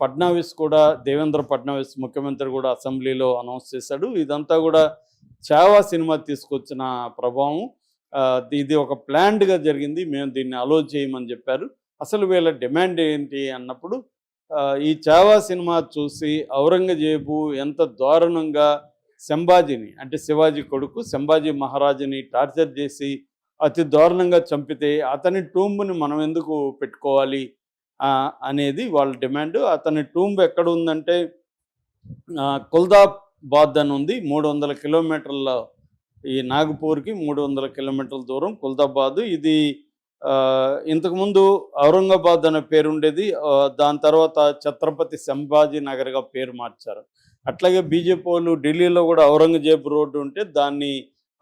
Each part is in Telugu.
ఫడ్నవీస్ కూడా దేవేంద్ర ఫడ్నవీస్ ముఖ్యమంత్రి కూడా అసెంబ్లీలో అనౌన్స్ చేశాడు. ఇదంతా కూడా చావా సినిమా తీసుకొచ్చిన ప్రభావం. ఇది ఒక ప్లాన్డ్గా జరిగింది. మేము దీన్ని అలో చేయమని చెప్పారు. అసలు వీళ్ళ డిమాండ్ ఏంటి అన్నప్పుడు ఈ చావా సినిమా చూసి ఔరంగజేబు ఎంత దారుణంగా సంభాజీని అంటే శివాజీ కొడుకు సంభాజీ మహారాజుని టార్చర్ చేసి అతి దారుణంగా చంపితే అతని టూంబుని మనం ఎందుకు పెట్టుకోవాలి? అనేది వాళ్ళ డిమాండ్. అతని టూంబ్ ఎక్కడ ఉందంటే కుల్దాబాద్ అని ఉంది. మూడు వందల కిలోమీటర్ల ఈ నాగపూర్కి మూడు వందల కిలోమీటర్ల దూరం కుల్దాబాద్. ఇది ఇంతకుముందు ఔరంగాబాద్ అనే పేరు ఉండేది. దాని తర్వాత ఛత్రపతి సంభాజీ నగర్గా పేరు మార్చారు. అట్లాగే బీజేపీ వాళ్ళు ఢిల్లీలో కూడా ఔరంగజేబ్ రోడ్డు ఉంటే దాన్ని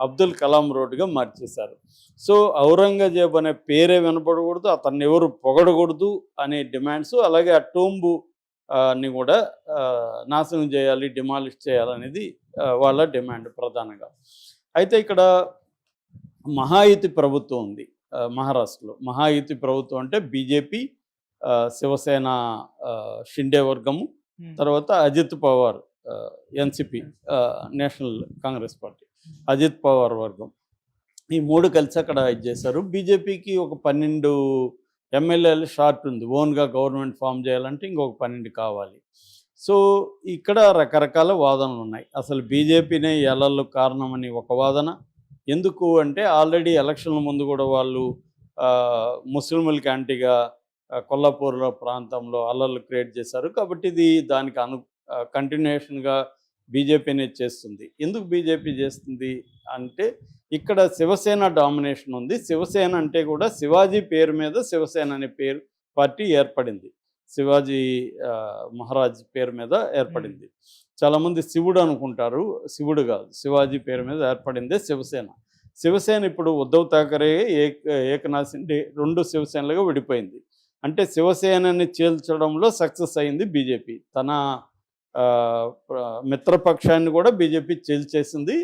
అబ్దుల్ కలాం రోడ్డుగా మార్చేశారు. సో ఔరంగజేబ్ అనే పేరే వినపడకూడదు అతన్ని ఎవరు పొగడకూడదు అనే డిమాండ్స్ అలాగే ఆ టూంబు ని కూడా నాశనం చేయాలి డిమాలిష్ చేయాలనేది వాళ్ళ డిమాండ్ ప్రధానంగా. అయితే ఇక్కడ మహాయుతి ప్రభుత్వం ఉంది మహారాష్ట్రలో. మహాయుతి ప్రభుత్వం అంటే బీజేపీ శివసేన షిండే వర్గము తర్వాత Ajit Pawar NCP National Congress Party Ajit Pawar వర్గం. ఈ మూడు కలిసి అక్కడ ఇది చేశారు. బీజేపీకి ఒక పన్నెండు ఎమ్మెల్యేలు షార్ట్ ఉంది. ఓన్గా గవర్నమెంట్ ఫామ్ చేయాలంటే ఇంకొక పన్నెండు కావాలి. సో ఇక్కడ రకరకాల వాదనలు ఉన్నాయి. అసలు బీజేపీనే ఎలళ్ళు కారణమని ఒక వాదన. ఎందుకు అంటే ఆల్రెడీ ఎలక్షన్ల ముందు కూడా వాళ్ళు ఆ, ముస్లింలకి యాంటీగా కొల్లాపూర్లో ప్రాంతంలో అల్లర్లు క్రియేట్ చేశారు. కాబట్టి ఇది దానికి అను కంటిన్యూషన్గా బీజేపీనే చేస్తుంది. ఎందుకు బీజేపీ చేస్తుంది అంటే ఇక్కడ శివసేన డామినేషన్ ఉంది. శివసేన అంటే కూడా శివాజీ పేరు మీద శివసేన అనే పేరు పార్టీ ఏర్పడింది. శివాజీ మహారాజ్ పేరు మీద ఏర్పడింది. చాలామంది శివుడు అనుకుంటారు. శివుడు కాదు. శివాజీ పేరు మీద ఏర్పడిందే శివసేన. శివసేన ఇప్పుడు ఉద్ధవ్ థాకరే ఏక్ ఏకనాథ్ షిండే రెండు శివసేనలుగా విడిపోయింది. అంటే శివసేనని చీల్చడంలో సక్సెస్ అయింది బీజేపీ. తన మిత్రపక్షాన్ని కూడా బీజేపీ చేల్చేసింది.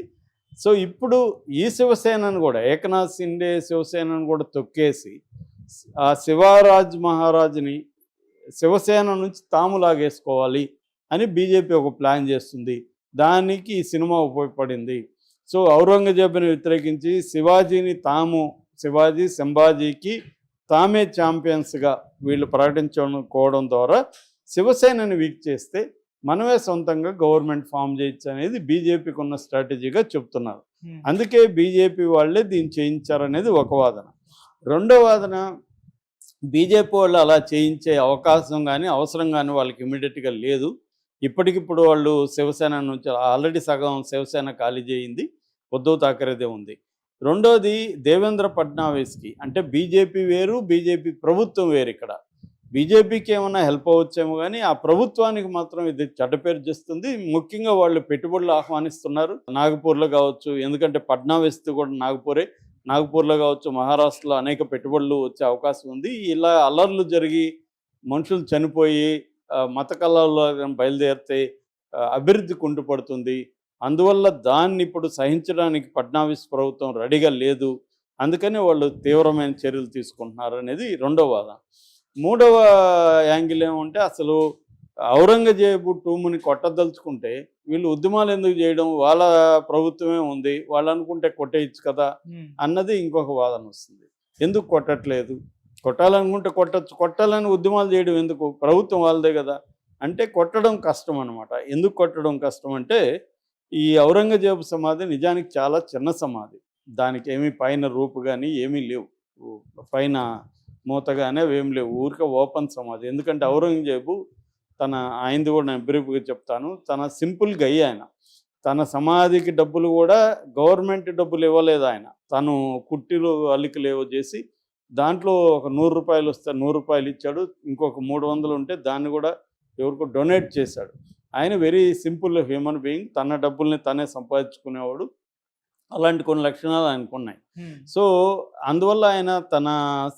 సో ఇప్పుడు ఈ శివసేనను కూడా ఏకనాథ్ సిండే శివసేనను కూడా తొక్కేసి ఆ శివరాజ్ మహారాజుని శివసేన నుంచి తాము లాగేసుకోవాలి అని బీజేపీ ఒక ప్లాన్ చేస్తుంది. దానికి ఈ సినిమా ఉపయోగపడింది. సో ఔరంగజేబుని వ్యతిరేకించి శివాజీని తాము శివాజీ సంభాజీకి తామే ఛాంపియన్స్గా వీళ్ళు ప్రకటించుకోవడం ద్వారా శివసేనని వీక్ చేస్తే మనమే సొంతంగా గవర్నమెంట్ ఫామ్ చేయొచ్చు అనేది బీజేపీకి ఉన్న స్ట్రాటజీగా చెప్తున్నారు. అందుకే బీజేపీ వాళ్ళే దీన్ని చేయించారనేది ఒక వాదన. రెండో వాదన బీజేపీ వాళ్ళు అలా చేయించే అవకాశం కానీ అవసరం కానీ వాళ్ళకి ఇమీడియట్గా లేదు. ఇప్పటికిప్పుడు వాళ్ళు శివసేన నుంచి ఆల్రెడీ సగం శివసేన ఖాళీ చేయింది ఉద్ధవ్ థాకరేదే ఉంది. రెండోది దేవేంద్ర ఫడ్నావిస్కి అంటే బీజేపీ వేరు బీజేపీ ప్రభుత్వం వేరు ఇక్కడ. బీజేపీకి ఏమైనా హెల్ప్ అవ్వచ్చేమో కానీ ఆ ప్రభుత్వానికి మాత్రం ఇది చెడ్డపేరు చేస్తుంది. ముఖ్యంగా వాళ్ళు పెట్టుబడులు ఆహ్వానిస్తున్నారు. నాగపూర్లో కావచ్చు ఎందుకంటే ఫడ్నావిస్తో కూడా నాగపూరే. నాగపూర్లో కావచ్చు మహారాష్ట్రలో అనేక పెట్టుబడులు వచ్చే అవకాశం ఉంది. ఇలా అల్లర్లు జరిగి మనుషులు చనిపోయి మత కళల్లో బయలుదేరితే అభివృద్ధి కుంటుపడుతుంది. అందువల్ల దాన్ని ఇప్పుడు సహించడానికి ఫడ్నావిస్ ప్రభుత్వం రెడీగా లేదు. అందుకనే వాళ్ళు తీవ్రమైన చర్యలు తీసుకుంటున్నారు అనేది రెండవ వాదం మూడవ యాంగిల్ ఏమంటే అసలు ఔరంగజేబు టూముని కొట్టదలుచుకుంటే వీళ్ళు ఉద్యమాలు ఎందుకు చేయడం? వాళ్ళ ప్రభుత్వమే ఉంది. వాళ్ళు అనుకుంటే కొట్టేయచ్చు కదా అన్నది ఇంకొక వాదన వస్తుంది. ఎందుకు కొట్టట్లేదు? కొట్టాలనుకుంటే కొట్టచ్చు. కొట్టాలని ఉద్యమాలు చేయడం ఎందుకు? ప్రభుత్వం వాళ్ళదే కదా. అంటే కొట్టడం కష్టం అనమాట ఎందుకు కొట్టడం కష్టం అంటే ఈ ఔరంగజేబు సమాధి నిజానికి చాలా చిన్న సమాధి. దానికి ఏమీ పైన రూపు కానీ ఏమీ లేవు. పైన మూత కానీ అవి ఏం లేవు. ఊరికే ఓపెన్ సమాధి. ఎందుకంటే ఔరంగజేబు తన ఆయనది కూడా నేను బ్రీఫ్గా చెప్తాను. తన సింపుల్ గై ఆయన. తన సమాధికి డబ్బులు కూడా గవర్నమెంట్ డబ్బులు ఇవ్వలేదు ఆయన. తను కుట్టిలు అల్లికలు ఏవో చేసి దాంట్లో ఒక నూరు రూపాయలు వస్తే నూరు రూపాయలు ఇచ్చాడు. ఇంకొక మూడు వందలు ఉంటే దాన్ని కూడా ఎవరికో డొనేట్ చేశాడు. ఆయన వెరీ సింపుల్ హ్యూమన్ బీయింగ్. తన డబ్బుల్ని తనే సంపాదించుకునేవాడు. అలాంటి కొన్ని లక్షణాలు ఆయనకు ఉన్నాయి సో అందువల్ల ఆయన తన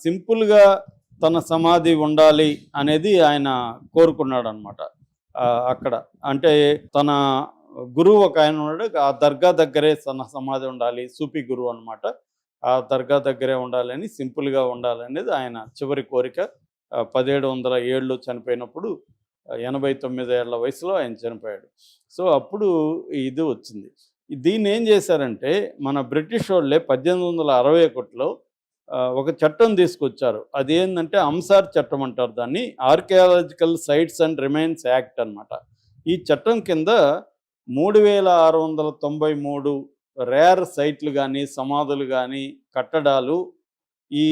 సింపుల్గా తన సమాధి ఉండాలి అనేది ఆయన కోరుకున్నాడు అనమాట అక్కడ. అంటే తన గురువు ఒక ఆయన ఉన్నాడు ఆ దర్గా దగ్గరే తన సమాధి ఉండాలి సూఫీ గురువు అనమాట ఆ దర్గా దగ్గరే ఉండాలని సింపుల్గా ఉండాలనేది ఆయన చివరి కోరిక. పదిహేడు వందల ఏడులో చనిపోయినప్పుడు ఎనభై తొమ్మిది ఏళ్ళ వయసులో ఆయన చనిపోయాడు. సో అప్పుడు ఇది వచ్చింది. దీన్ని ఏం చేశారంటే మన బ్రిటిష్ వాళ్ళే పద్దెనిమిది వందల అరవై ఒకటిలో ఒక చట్టం తీసుకొచ్చారు. అది ఏంటంటే అంసార్ చట్టం అంటారు దాన్ని archaeological sites and remains act అన్నమాట. ఈ చట్టం కింద మూడు వేల ఆరు వందల తొంభై మూడు రేర్ సైట్లు కానీ సమాధులు కానీ కట్టడాలు ఈ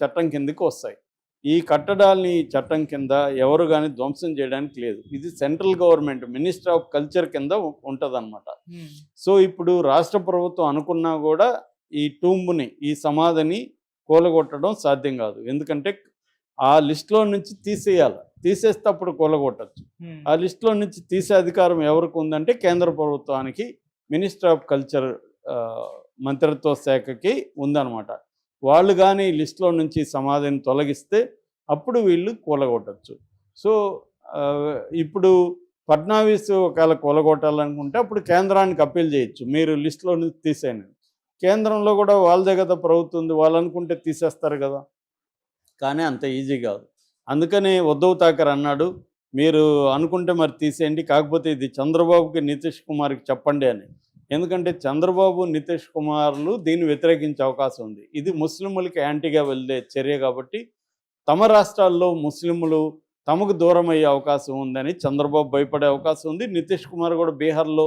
చట్టం కిందకి వస్తాయి. ఈ కట్టడాల్ని చట్టం కింద ఎవరు కానీ ధ్వంసం చేయడానికి లేదు. ఇది central government minister of culture కింద ఉంటుందన్నమాట. సో ఇప్పుడు రాష్ట్ర ప్రభుత్వం అనుకున్నా కూడా ఈ టూంబుని ఈ సమాధిని కూలగొట్టడం సాధ్యం కాదు. ఎందుకంటే ఆ లిస్ట్లో నుంచి తీసేయాలి. తీసేస్తే అప్పుడు కూలగొట్టచ్చు ఆ లిస్ట్లో నుంచి తీసే అధికారం ఎవరికి ఉందంటే కేంద్ర ప్రభుత్వానికి మినిస్టర్ ఆఫ్ కల్చర్ మంత్రిత్వ శాఖకి ఉందన్నమాట. వాళ్ళు కానీ లిస్ట్లో నుంచి సమాధిని తొలగిస్తే అప్పుడు వీళ్ళు కూలగొట్టచ్చు. సో ఇప్పుడు ఫడ్నావీస్ ఒకవేళ కూలగొట్టాలనుకుంటే అప్పుడు కేంద్రానికి అప్పీల్ చేయొచ్చు. మీరు లిస్టులో నుంచి తీసేయండి. కేంద్రంలో కూడా వాళ్ళదే కదా ప్రభుత్వం ఉంది. వాళ్ళు అనుకుంటే తీసేస్తారు కదా. కానీ అంత ఈజీ కాదు. అందుకని ఉద్ధవ్ థాకర్ అన్నాడు మీరు అనుకుంటే మరి తీసేయండి. కాకపోతే ఇది చంద్రబాబుకి నితీష్ కుమార్కి చెప్పండి అని. ఎందుకంటే చంద్రబాబు నితీష్ కుమార్లు దీన్ని వ్యతిరేకించే అవకాశం ఉంది. ఇది ముస్లింలకి యాంటీగా వెళ్ళే చర్య కాబట్టి తమ రాష్ట్రాల్లో ముస్లింలు తమకు దూరం అయ్యే అవకాశం ఉందని చంద్రబాబు భయపడే అవకాశం ఉంది. నితీష్ కుమార్ కూడా బీహార్లో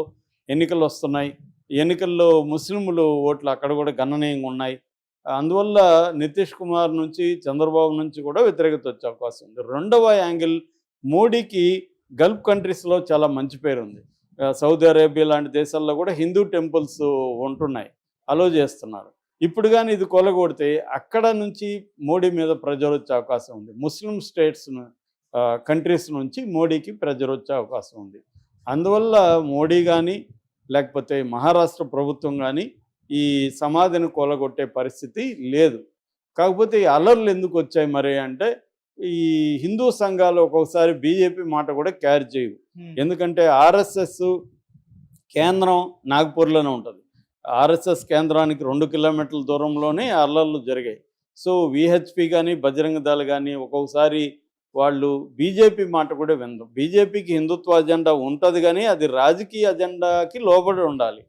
ఎన్నికలు వస్తున్నాయి. ఎన్నికల్లో ముస్లింలు ఓట్లు అక్కడ కూడా గణనీయంగా ఉన్నాయి. అందువల్ల నితీష్ కుమార్ నుంచి చంద్రబాబు నుంచి కూడా వ్యతిరేకత వచ్చే అవకాశం ఉంది. రెండవ యాంగిల్ మోడీకి గల్ఫ్ కంట్రీస్లో చాలా మంచి పేరు ఉంది. సౌదీ అరేబియా లాంటి దేశాల్లో కూడా హిందూ టెంపుల్స్ ఉంటున్నాయి. అలో చేస్తున్నారు. ఇప్పుడు కానీ ఇది కొలగొడితే అక్కడ నుంచి మోడీ మీద ప్రెజర్ వచ్చే అవకాశం ఉంది. ముస్లిం స్టేట్స్ కంట్రీస్ నుంచి మోడీకి ప్రెజర్ వచ్చే అవకాశం ఉంది. అందువల్ల మోడీ కానీ లేకపోతే మహారాష్ట్ర ప్రభుత్వం కానీ ఈ సమాధిని కొలగొట్టే పరిస్థితి లేదు. కాకపోతే ఈ అలర్లు ఎందుకు వచ్చాయి మరి అంటే ఈ హిందూ సంఘాలు ఒక్కొక్కసారి బీజేపీ మాట కూడా క్యారీ చేయవు. ఎందుకంటే ఆర్ఎస్ఎస్ కేంద్రం నాగ్పూర్లోనే ఉంటుంది. ఆర్ఎస్ఎస్ కేంద్రానికి రెండు కిలోమీటర్ల దూరంలోనే అల్లర్లు జరిగాయి. సో విహెచ్పి కానీ బజరంగ దళ కానీ ఒక్కొక్కసారి వాళ్ళు బీజేపీ మాట కూడా విందు బీజేపీకి హిందుత్వ అజెండా ఉంటుంది కానీ అది రాజకీయ అజెండాకి లోబడి ఉండాలి.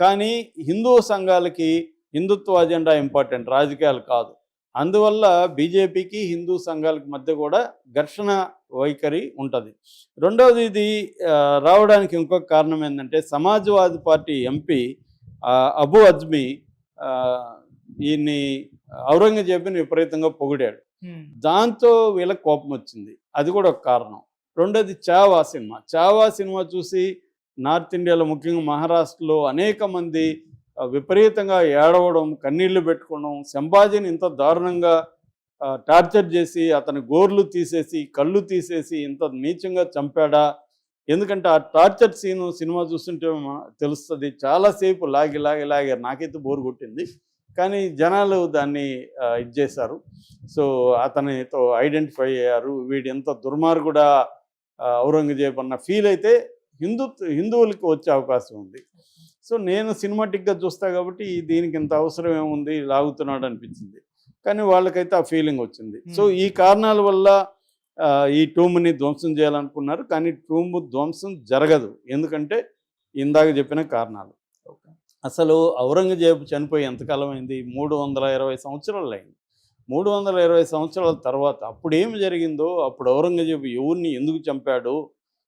కానీ హిందూ సంఘాలకి హిందుత్వ అజెండా ఇంపార్టెంట్ రాజకీయాలు కాదు. అందువల్ల బీజేపీకి హిందూ సంఘాలకు మధ్య కూడా ఘర్షణ వైఖరి ఉంటుంది. రెండవది ఇది రావడానికి ఇంకొక కారణం ఏంటంటే సమాజ్వాదీ పార్టీ ఎంపీ అబు అజ్మీ ఈయన్ని ఔరంగజేబుని విపరీతంగా పొగిడాడు. దాంతో వీళ్ళకి కోపం వచ్చింది. అది కూడా ఒక కారణం. రెండోది చావా సినిమా. చావా సినిమా చూసి నార్త్ ఇండియాలో ముఖ్యంగా మహారాష్ట్రలో అనేక మంది విపరీతంగా ఏడవడం కన్నీళ్ళు పెట్టుకోవడం సంభాజీని ఇంత దారుణంగా టార్చర్ చేసి అతని గోర్లు తీసేసి కళ్ళు తీసేసి ఇంత నీచంగా చంపాడా? ఎందుకంటే ఆ టార్చర్ సీను సినిమా చూస్తుంటే తెలుస్తుంది చాలాసేపు లాగి లాగి లాగి నాకైతే బోరు కొట్టింది. కానీ జనాలు దాన్ని ఇచ్చేశారు ఇది చేశారు. సో అతనితో ఐడెంటిఫై అయ్యారు. వీడు ఎంత దుర్మార్గుడా ఔరంగజేబ్ అన్న ఫీల్ అయితే హిందూ హిందువులకి వచ్చే అవకాశం ఉంది. సో నేను సినిమాటిక్గా చూస్తా కాబట్టి దీనికి ఇంత అవసరం ఏముంది? లాగుతున్నాడు అనిపించింది. కానీ వాళ్ళకైతే ఆ ఫీలింగ్ వచ్చింది. సో ఈ కారణాల వల్ల ఈ టూమ్ని ధ్వంసం చేయాలనుకున్నారు. కానీ టూమ్ ధ్వంసం జరగదు. ఎందుకంటే ఇందాక చెప్పిన కారణాలు. అసలు ఔరంగజేబు చనిపోయి ఎంతకాలం అయింది? మూడు వందల ఇరవై సంవత్సరాలు అయింది. మూడు వందల ఇరవై సంవత్సరాల తర్వాత అప్పుడు ఏమి జరిగిందో అప్పుడు ఔరంగజేబు ఎవరిని ఎందుకు చంపాడు?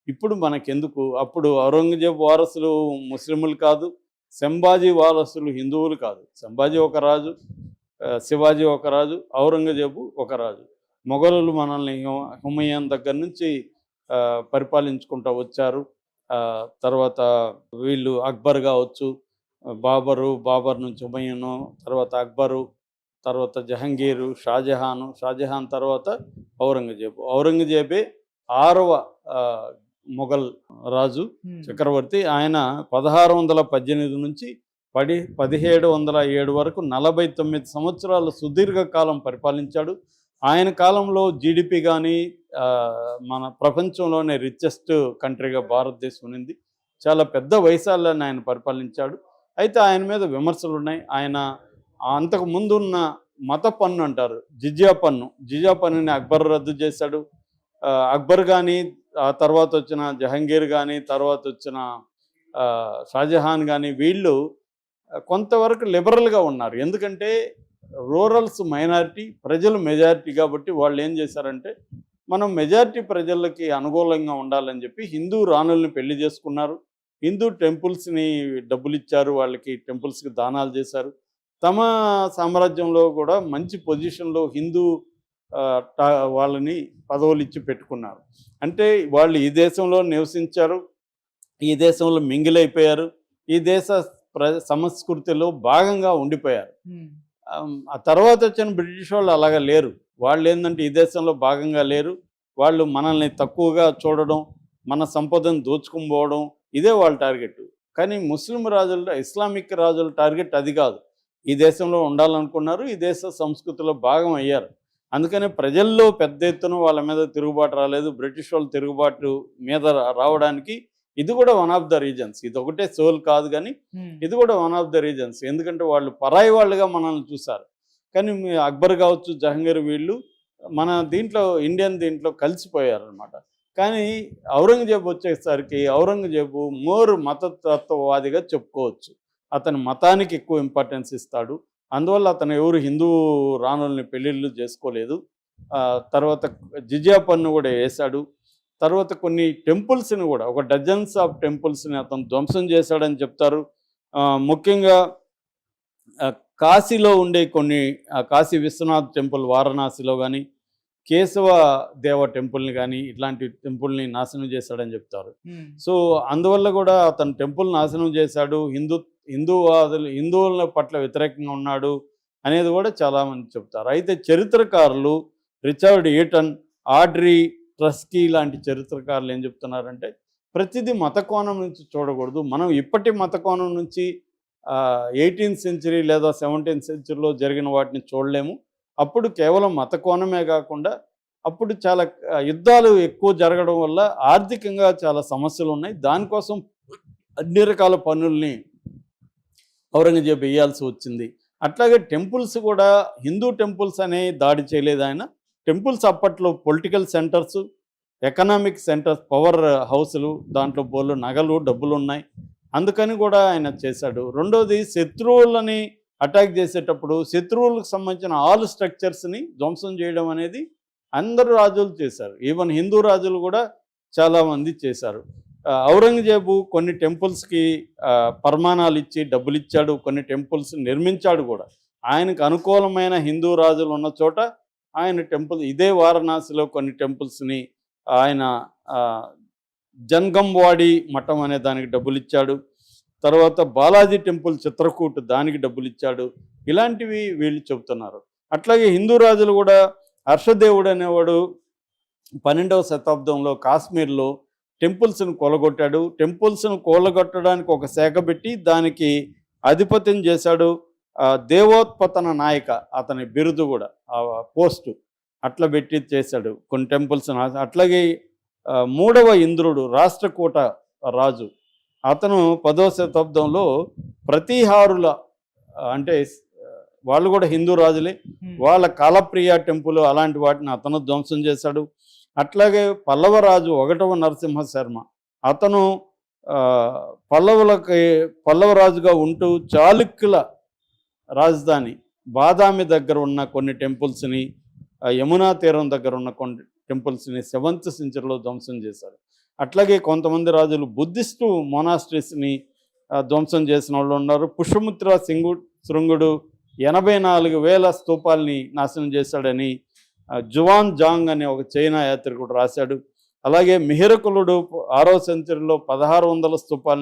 ఇప్పుడు మనకెందుకు? అప్పుడు ఔరంగజేబు వారసులు ముస్లింలు కాదు సంభాజీ వారసులు హిందువులు కాదు. సంభాజీ ఒక రాజు శివాజీ ఒక రాజు ఔరంగజేబు ఒక రాజు. మొఘలులు మనల్ని హు- దగ్గర నుంచి పరిపాలించుకుంటూ వచ్చారు. తర్వాత వీళ్ళు అక్బర్ కావచ్చు బాబరు బాబర్ నుంచి హుమయూను తర్వాత అక్బరు తర్వాత జహంగీరు షాజహాను షాజహాన్ తర్వాత ఔరంగజేబు. ఔరంగజేబే ఆరవ మొఘల్ రాజు చక్రవర్తి ఆయన పదహారు వందల పద్దెనిమిది నుంచి పది పదిహేడు వందల ఏడు వరకు నలభై తొమ్మిది సంవత్సరాలు సుదీర్ఘకాలం పరిపాలించాడు. ఆయన కాలంలో జీడిపి కానీ మన ప్రపంచంలోనే రిచెస్ట్ కంట్రీగా భారతదేశం ఉన్నింది. చాలా పెద్ద వయసాలని ఆయన పరిపాలించాడు. అయితే ఆయన మీద విమర్శలు ఉన్నాయి. ఆయన అంతకు ముందు ఉన్న మత పన్ను అంటారు. జిజియా పన్ను. జిజియా పన్నుని అక్బర్ రద్దు చేశాడు. అక్బర్ కానీ ఆ తర్వాత వచ్చిన జహంగీర్ కానీ తర్వాత వచ్చిన షాజహాన్ కానీ వీళ్ళు కొంతవరకు లిబరల్గా ఉన్నారు. ఎందుకంటే రూరల్స్ మైనారిటీ ప్రజలు మెజారిటీ కాబట్టి వాళ్ళు ఏం చేశారంటే మనం మెజారిటీ ప్రజలకి అనుకూలంగా ఉండాలని చెప్పి హిందూ రాణుల్ని పెళ్ళి చేసుకున్నారు. హిందూ టెంపుల్స్ని డబ్బులు ఇచ్చారు వాళ్ళకి టెంపుల్స్కి దానాలు చేశారు. తమ సామ్రాజ్యంలో కూడా మంచి పొజిషన్లో హిందూ వాళ్ళని పదవులు ఇచ్చి పెట్టుకున్నారు. అంటే వాళ్ళు ఈ దేశంలో నివసించారు ఈ దేశంలో మింగిలైపోయారు ఈ దేశ ప్ర సంస్కృతిలో భాగంగా ఉండిపోయారు. ఆ తర్వాత వచ్చిన బ్రిటిష్ వాళ్ళు అలాగా లేరు. వాళ్ళు ఏంటంటే ఈ దేశంలో భాగంగా లేరు. వాళ్ళు మనల్ని తక్కువగా చూడడం మన సంపదను దోచుకుపోవడం ఇదే వాళ్ళ టార్గెట్ కానీ ముస్లిం రాజుల ఇస్లామిక్ రాజుల టార్గెట్ అది కాదు. ఈ దేశంలో ఉండాలనుకున్నారు ఈ దేశ సంస్కృతిలో భాగం అయ్యారు. అందుకనే ప్రజల్లో పెద్ద ఎత్తున వాళ్ళ మీద తిరుగుబాటు రాలేదు. బ్రిటిష్ వాళ్ళు తిరుగుబాటు మీద రావడానికి ఇది కూడా వన్ ఆఫ్ ద రీజన్స్ ఇది ఒకటే సోల్ కాదు కానీ ఇది కూడా వన్ ఆఫ్ ద రీజన్స్ ఎందుకంటే వాళ్ళు పరాయి వాళ్ళుగా మనల్ని చూశారు. కానీ అక్బర్ కావచ్చు జహంగీర్ వీళ్ళు మన దీంట్లో ఇండియన్ దీంట్లో కలిసిపోయారు అనమాట కానీ ఔరంగజేబు వచ్చేసరికి ఔరంగజేబు మోర్ మతతత్వవాదిగా చెప్పుకోవచ్చు. అతని మతానికి ఎక్కువ ఇంపార్టెన్స్ ఇస్తాడు. అందువల్ల అతను ఎవరు హిందూ రాణుల్ని పెళ్ళిళ్ళు చేసుకోలేదు. తర్వాత జిజియా పన్ను కూడా వేశాడు. తర్వాత కొన్ని టెంపుల్స్ని కూడా ఒక డజన్స్ ఆఫ్ టెంపుల్స్ని అతను ధ్వంసం చేశాడని చెప్తారు. ముఖ్యంగా కాశీలో ఉండే కొన్ని కాశీ విశ్వనాథ్ టెంపుల్ వారణాసిలో కానీ కేశవ దేవ టెంపుల్ని కానీ ఇట్లాంటి టెంపుల్ని నాశనం చేశాడని చెప్తారు. సో అందువల్ల కూడా అతను టెంపుల్ నాశనం చేశాడు. హిందూ హిందూవాదులు హిందువుల పట్ల వ్యతిరేకంగా ఉన్నాడు అనేది కూడా చాలామంది చెప్తారు. అయితే చరిత్రకారులు రిచర్డ్ ఈటన్ ఆడ్రీ ట్రస్కీ లాంటి చరిత్రకారులు ఏం చెప్తున్నారంటే ప్రతిదీ మత కోణం నుంచి చూడకూడదు. మనం ఇప్పటి మత కోణం నుంచి ఎయిటీన్త్ సెంచరీ లేదా సెవెంటీన్త్ సెంచరీలో జరిగిన వాటిని చూడలేము. అప్పుడు కేవలం మత కోణమే కాకుండా అప్పుడు చాలా యుద్ధాలు ఎక్కువ జరగడం వల్ల ఆర్థికంగా చాలా సమస్యలు ఉన్నాయి. దానికోసం అన్ని రకాల పనుల్ని ఔరంగజేబు వేయాల్సి వచ్చింది. అట్లాగే టెంపుల్స్ కూడా హిందూ టెంపుల్స్ అనే దాడి చేయలేదు ఆయన. టెంపుల్స్ అప్పట్లో political centres economic centres power హౌస్లు దాంట్లో బోళ్ళు నగలు డబ్బులు ఉన్నాయి. అందుకని కూడా ఆయన చేశాడు. రెండోది శత్రువులని అటాక్ చేసేటప్పుడు శత్రువులకు సంబంధించిన ఆల్ స్ట్రక్చర్స్ని ధ్వంసం చేయడం అనేది అందరు రాజులు చేశారు. ఈవెన్ హిందూ రాజులు కూడా చాలామంది చేశారు. ఔరంగజేబు కొన్ని టెంపుల్స్కి పరమాణాలు ఇచ్చి డబ్బులు ఇచ్చాడు కొన్ని టెంపుల్స్ నిర్మించాడు కూడా. ఆయనకు అనుకూలమైన హిందూ రాజులు ఉన్న చోట ఆయన టెంపుల్ ఇదే వారణాసిలో కొన్ని టెంపుల్స్ని ఆయన ఆ, జంగంవాడి మఠం అనే దానికి డబ్బులు ఇచ్చాడు. తర్వాత బాలాజీ టెంపుల్ చిత్రకూట్ దానికి డబ్బులు ఇచ్చాడు ఇలాంటివి వీళ్ళు చెబుతున్నారు. అట్లాగే హిందూ రాజులు కూడా హర్షదేవుడు అనేవాడు పన్నెండవ శతాబ్దంలో కాశ్మీర్లో టెంపుల్స్ను కొలగొట్టాడు. టెంపుల్స్ను కూలగొట్టడానికి ఒక శాఖ పెట్టి దానికి ఆధిపత్యం చేశాడు. దేవోత్పతన నాయక అతని బిరుదు కూడా ఆ పోస్టు అట్లా పెట్టి చేశాడు. కొన్ని టెంపుల్స్ అట్లాగే మూడవ ఇంద్రుడు రాష్ట్రకూట రాజు అతను పదో శతాబ్దంలో ప్రతిహారుల అంటే వాళ్ళు కూడా హిందూ రాజులే. వాళ్ళ కాలప్రియ టెంపుల్ అలాంటి వాటిని అతను ధ్వంసం చేశాడు. అట్లాగే పల్లవరాజు ఒకటవ నరసింహ శర్మ అతను పల్లవులకి పల్లవరాజుగా ఉంటూ చాళుక్యుల రాజధాని బాదామి దగ్గర ఉన్న కొన్ని టెంపుల్స్ని యమునా తీరం దగ్గర ఉన్న కొన్ని టెంపుల్స్ని సెవెంత్ సెంచరీలో ధ్వంసం చేశారు అట్లాగే కొంతమంది రాజులు బుద్ధిస్టు మొనాస్ట్రీస్ని ధ్వంసం చేసిన వాళ్ళు ఉన్నారు. పుష్పమిత్ర సింగు శృంగుడు ఎనభై నాలుగు వేల స్తూపాల్ని నాశనం చేశాడని జువాన్ జాంగ్ అనే ఒక చైనా యాత్రికుడు రాశాడు. అలాగే మిహిరకులుడు ఆరో సెంచరీలో పదహారు వందల స్తూపాల్ని